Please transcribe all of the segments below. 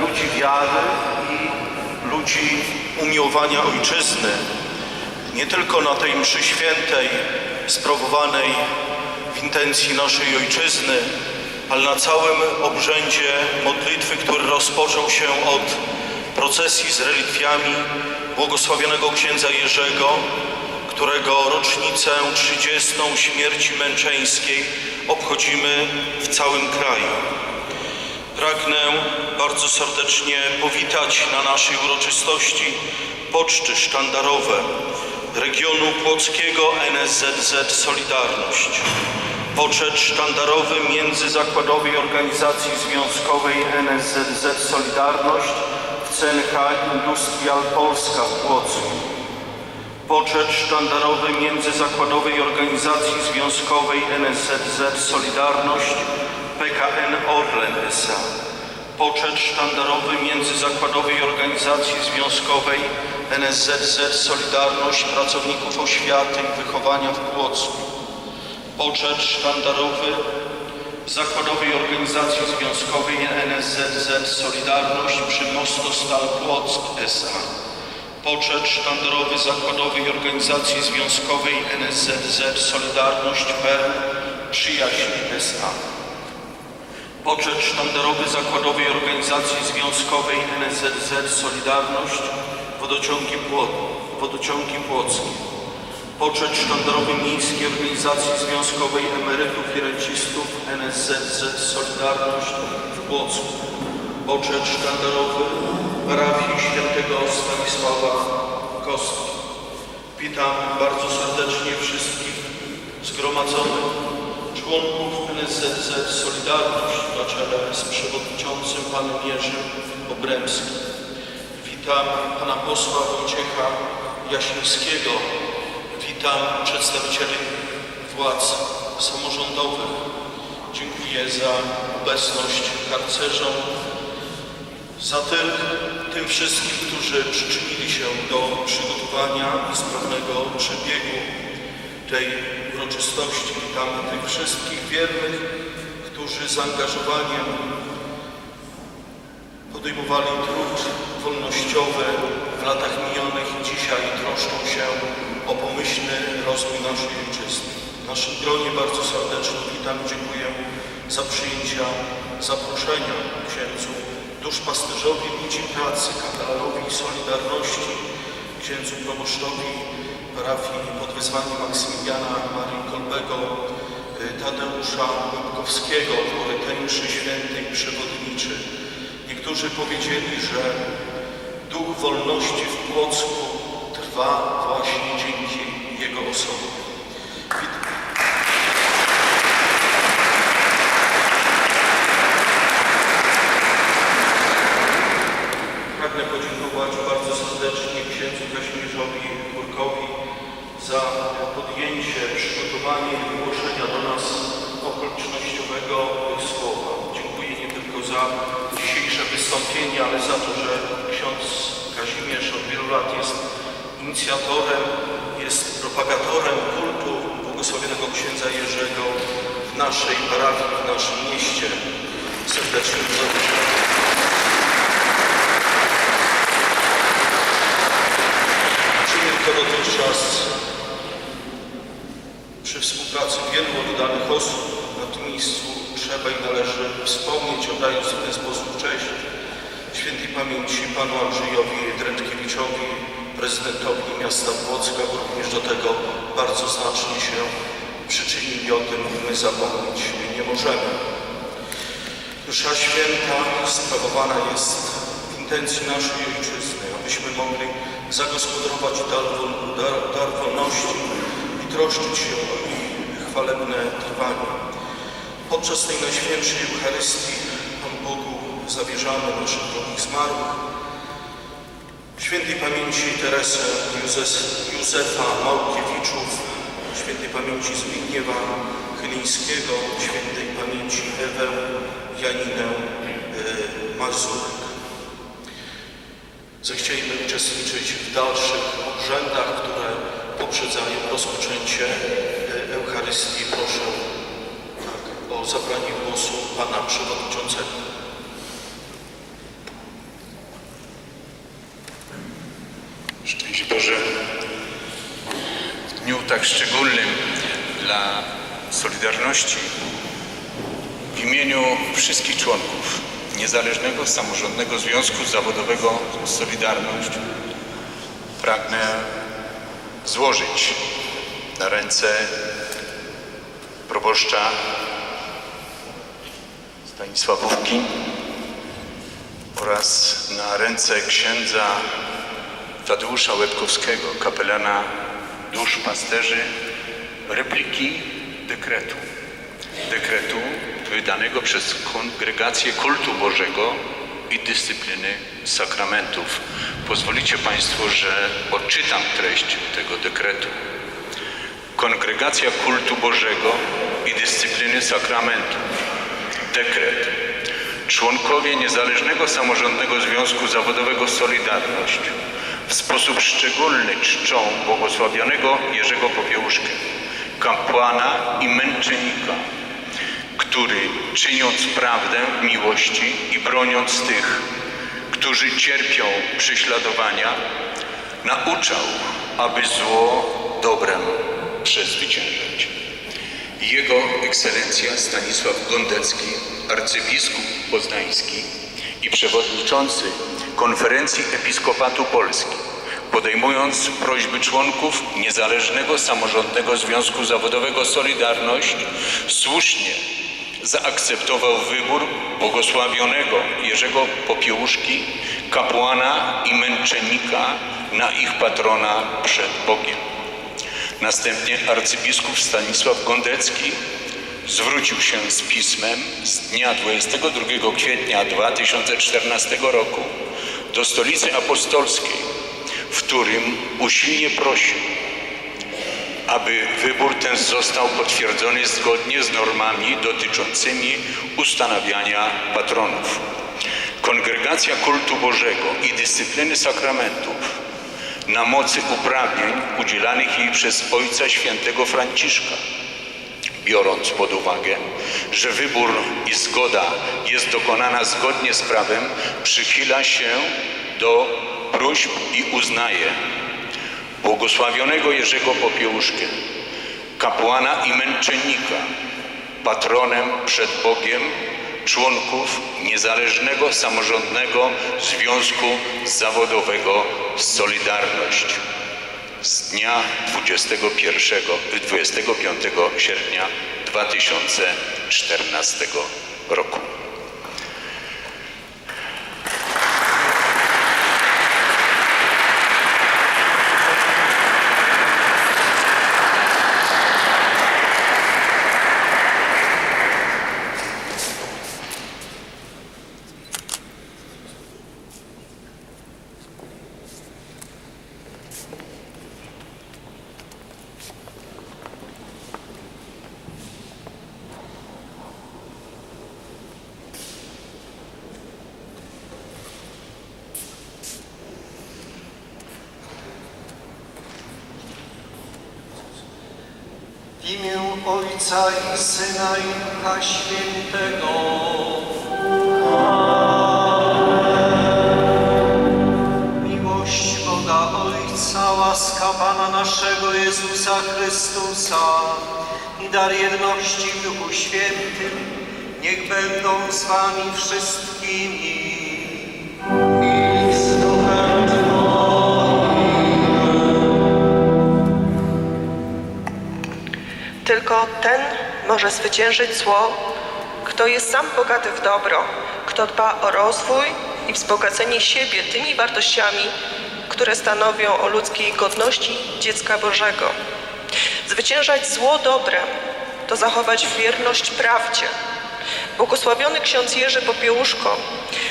ludzi wiary i ludzi umiłowania ojczyzny. Nie tylko na tej mszy świętej sprawowanej w intencji naszej ojczyzny, ale na całym obrzędzie modlitwy, który rozpoczął się od procesji z relikwiami błogosławionego księdza Jerzego, którego rocznicę 30. śmierci męczeńskiej obchodzimy w całym kraju. Pragnę bardzo serdecznie powitać na naszej uroczystości poczty sztandarowe regionu płockiego NSZZ Solidarność. Poczet sztandarowy Międzyzakładowej Organizacji Związkowej NSZZ Solidarność w CNH Industrial Polska w Płocku. Poczet sztandarowy Międzyzakładowej Organizacji Związkowej NSZZ Solidarność PKN Orlen S.A. Poczet sztandarowy Międzyzakładowej Organizacji Związkowej NSZZ Solidarność Pracowników Oświaty i Wychowania w Płocku. Poczet sztandarowy Zakładowej Organizacji Związkowej NSZZ Solidarność przy Mostostal Płock S.A. Poczet sztandarowy Zakładowej Organizacji Związkowej NSZZ Solidarność PL Przyjaźń S.A. Poczet sztandarowy Zakładowej Organizacji Związkowej NSZZ Solidarność Wodociągi, Pło Wodociągi Płockie. Poczet sztandarowy Miejskiej Organizacji Związkowej Emerytów i Rencistów NSZZ Solidarność w Płocku. Poczet sztandarowy parafii świętego Stanisława Kostki. Witam bardzo serdecznie wszystkich zgromadzonych członków NSZZ Solidarność na czele z przewodniczącym panem Jerzym Obremskim. Witam pana posła Wojciecha Jasińskiego. Witam przedstawicieli władz samorządowych. Dziękuję za obecność harcerzom, za tym, tym wszystkim, którzy przyczynili się do przygotowania i sprawnego przebiegu tej uroczystości. Witamy tych wszystkich wiernych, którzy zaangażowaniem podejmowali trud wolnościowy w latach minionych i dzisiaj troszczą się o pomyślny rozwój naszej ojczyzny. W naszym gronie bardzo serdecznie witam dziękuję za przyjęcia zaproszenia księdzu duszpasterzowi ludzi pracy, kapelanowi Solidarności, księdzu proboszczowi parafii pod wezwaniem Maksymiliana Marii Kolbego, y, Tadeusza Łebkowskiego, który tej świętej przewodniczy. Niektórzy powiedzieli, że duch wolności w Płocku trwa właśnie dzięki jego osobie. Wit- Pragnę podziękować bardzo serdecznie księdzu Kazimierzowi Kurkowi za podjęcie, przygotowanie i wygłoszenia do nas okolicznościowego słowa. Dziękuję nie tylko za dzisiejsze wystąpienie, ale za to, że ksiądz Kazimierz od wielu lat jest inicjatorem, jest propagatorem kultu błogosławionego księdza Jerzego w naszej parafii, w naszym mieście. Serdecznie zapraszam. Czynił to dotychczas przy współpracy wielu oddanych osób. Na tym miejscu trzeba i należy wspomnieć, oddając w ten sposób cześć świętej pamięci panu Andrzejowi Drętkiewiczowi, prezydentowi miasta Płocka, bo również do tego bardzo znacznie się przyczynili. O tym my zapomnieć nie możemy. Msza święta sprawowana jest w intencji naszej ojczyzny, abyśmy mogli zagospodarować dar, dar, dar wolności i troszczyć się o jej chwalebne trwanie. Podczas tej Najświętszej Eucharystii Pan Bogu zawierzamy naszych drogich zmarłych, świętej pamięci Teresę Józef, Józefa Małkiewiczów, świętej pamięci Zbigniewa Chylińskiego, świętej pamięci Ewę Janinę y, Mazurek. Zechcieliby uczestniczyć w dalszych obrzędach, które poprzedzają rozpoczęcie y, Eucharystii. Proszę o zabranie głosu Pana Przewodniczącego. redaktorze. W dniu tak szczególnym dla Solidarności w imieniu wszystkich członków Niezależnego Samorządnego Związku Zawodowego Solidarność pragnę złożyć na ręce proboszcza Stanisławówki oraz na ręce księdza Tadeusza Łebkowskiego, kapelana dusz pasterzy, repliki dekretu. Dekretu wydanego przez Kongregację Kultu Bożego i Dyscypliny Sakramentów. Pozwolicie Państwo, że odczytam treść tego dekretu. Kongregacja Kultu Bożego i Dyscypliny Sakramentów. Dekret. Członkowie Niezależnego Samorządnego Związku Zawodowego Solidarność w sposób szczególny czczą błogosławionego Jerzego Popiełuszkę, kapłana i męczennika, który czyniąc prawdę w miłości i broniąc tych, którzy cierpią prześladowania, nauczał, aby zło dobrem przezwyciężać. Jego ekscelencja Stanisław Gondecki, arcybiskup poznański i przewodniczący Konferencji Episkopatu Polski, podejmując prośby członków Niezależnego Samorządnego Związku Zawodowego Solidarność, słusznie zaakceptował wybór błogosławionego Jerzego Popiełuszki, kapłana i męczennika na ich patrona przed Bogiem. Następnie arcybiskup Stanisław Gondecki zwrócił się z pismem z dnia 22 kwietnia 2014 roku do Stolicy Apostolskiej, w którym usilnie prosił, aby wybór ten został potwierdzony zgodnie z normami dotyczącymi ustanawiania patronów. Kongregacja Kultu Bożego i Dyscypliny Sakramentów na mocy uprawnień udzielanych jej przez Ojca Świętego Franciszka, biorąc pod uwagę, że wybór i zgoda jest dokonana zgodnie z prawem, przychyla się do próśb i uznaje błogosławionego Jerzego Popiełuszkę, kapłana i męczennika, patronem przed Bogiem członków Niezależnego Samorządnego Związku Zawodowego Solidarność z dnia 21, 25 sierpnia 2014 roku. W imię Ojca i Syna i Ducha Świętego. Miłość Boga Ojca, łaska Pana naszego Jezusa Chrystusa i dar jedności w Duchu Świętym niech będą z Wami wszystkimi. Tylko ten może zwyciężyć zło, kto jest sam bogaty w dobro, kto dba o rozwój i wzbogacenie siebie tymi wartościami, które stanowią o ludzkiej godności dziecka Bożego. Zwyciężać zło dobrem to zachować wierność prawdzie. Błogosławiony ksiądz Jerzy Popiełuszko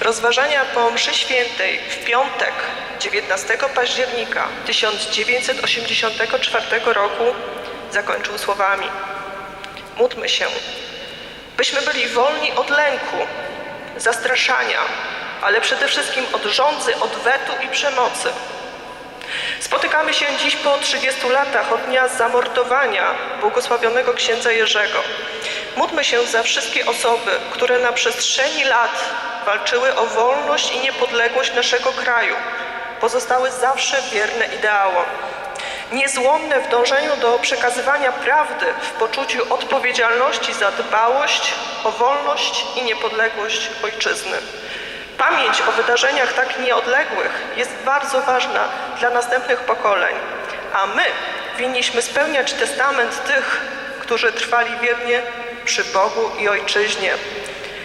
rozważania po mszy świętej w piątek 19 października 1984 roku zakończył słowami Módlmy się, byśmy byli wolni od lęku, zastraszania, ale przede wszystkim od żądzy, odwetu i przemocy. Spotykamy się dziś po 30 latach od dnia zamordowania błogosławionego księdza Jerzego. Módlmy się za wszystkie osoby, które na przestrzeni lat walczyły o wolność i niepodległość naszego kraju, pozostały zawsze wierne ideałom. Niezłomne w dążeniu do przekazywania prawdy w poczuciu odpowiedzialności za dbałość o wolność i niepodległość ojczyzny. Pamięć o wydarzeniach tak nieodległych jest bardzo ważna dla następnych pokoleń, a my winniśmy spełniać testament tych, którzy trwali wiernie przy Bogu i Ojczyźnie.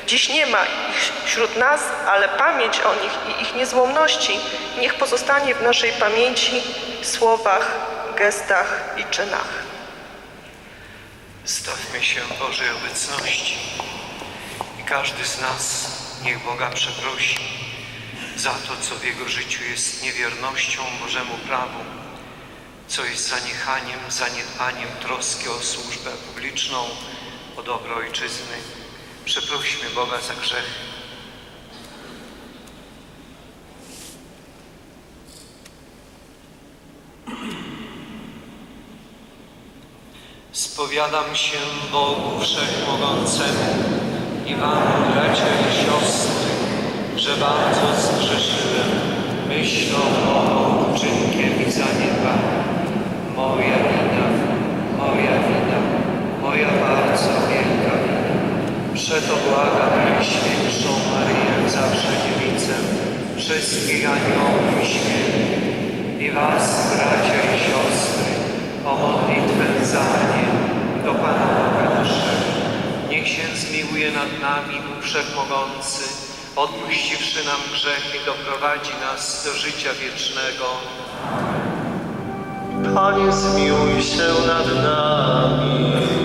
Dziś nie ma ich wśród nas, ale pamięć o nich i ich niezłomności niech pozostanie w naszej pamięci, słowach, gestach i czynach. Stawmy się Bożej obecności i każdy z nas niech Boga przeprosi za to, co w jego życiu jest niewiernością Bożemu prawu, co jest zaniechaniem, zaniedbaniem troski o służbę publiczną, o dobro ojczyzny. Przeprośmy Boga za grzechy. Spowiadam się Bogu Wszechmogącemu i Wam, bracia i siostry, że bardzo zgrzeszyłem myślą, mową, uczynkiem i zaniedbaniem. Moja wina, moja wina, moja bardzo wielka wina. Przeto błagam Najświętszą Maryję, zawsze dziewicę, wszystkich aniołów i świętych i Was, bracia i siostry, o modlitwę za mnie do Pana Boga naszego. Niech się zmiłuje nad nami Bóg Wszechmogący, odpuściwszy nam grzechy, doprowadzi nas do życia wiecznego. Panie zmiłuj się nad nami.